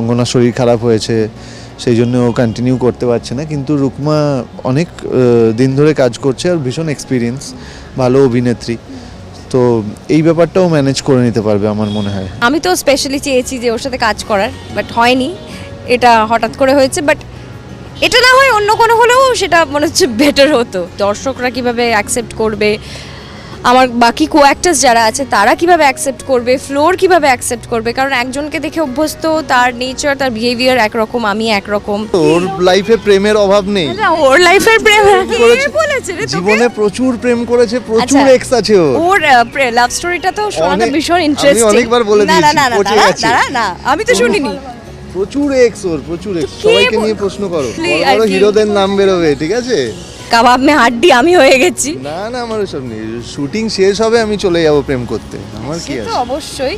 অঙ্গনার শরীর খারাপ হয়েছে, সেই জন্য ও কন্টিনিউ করতে পারছে না। কিন্তু রুকমা অনেক দিন ধরে কাজ করছে আর ভীষণ এক্সপিরিয়েন্স ভালো অভিনেত্রী। তো এই ব্যাপারটাও ম্যানেজ করে নিতে পারবে আমার মনে হয়। আমি তো স্পেশালি চেয়েছি যে ওর সাথে কাজ করার বাট হয়নি। এটা হঠাৎ করে হয়েছে বাট এটা না হয় অন্য কোনো হলেও সেটা মনে হচ্ছে বেটার হতো। দর্শকরা কীভাবে অ্যাকসেপ্ট করবে? আমার বাকি কো অ্যাক্টার্স যারা আছে তারা কীভাবে অ্যাকসেপ্ট করবে? ফ্লোর কীভাবে অ্যাকসেপ্ট করবে? কারণ একজনকে দেখে অভ্যস্ত তার নেচার তার বিহেভিয়ার একরকম আমি একরকম। ওর লাইফে প্রেমের অভাব নেই। না, ওর লাইফের প্রেম। বলেছে রে? জীবনে প্রচুর প্রেম করেছে প্রচুর আচ্ছা, এক্স আছে ওর। ওর লাভ স্টোরিটা তো অনেক- ভীষণ আমি অনেকবার বলে না না দিয়েছি, না না। দাঁড়া, না আমি তো শুনিনি। প্রচুর এক্স ওর প্রচুর এক্স সবাইকে নিয়ে প্রশ্ন করো। বড় আর হিরোদের নাম বেরোবে ঠিক আছে? কাবাব মে হাড্ডি আমি হয়ে গেছি। না না আমার ওসব নেই। শুটিং শেষ হবে আমি চলে যাব প্রেম করতে। আমার কি আছে? অবশ্যই।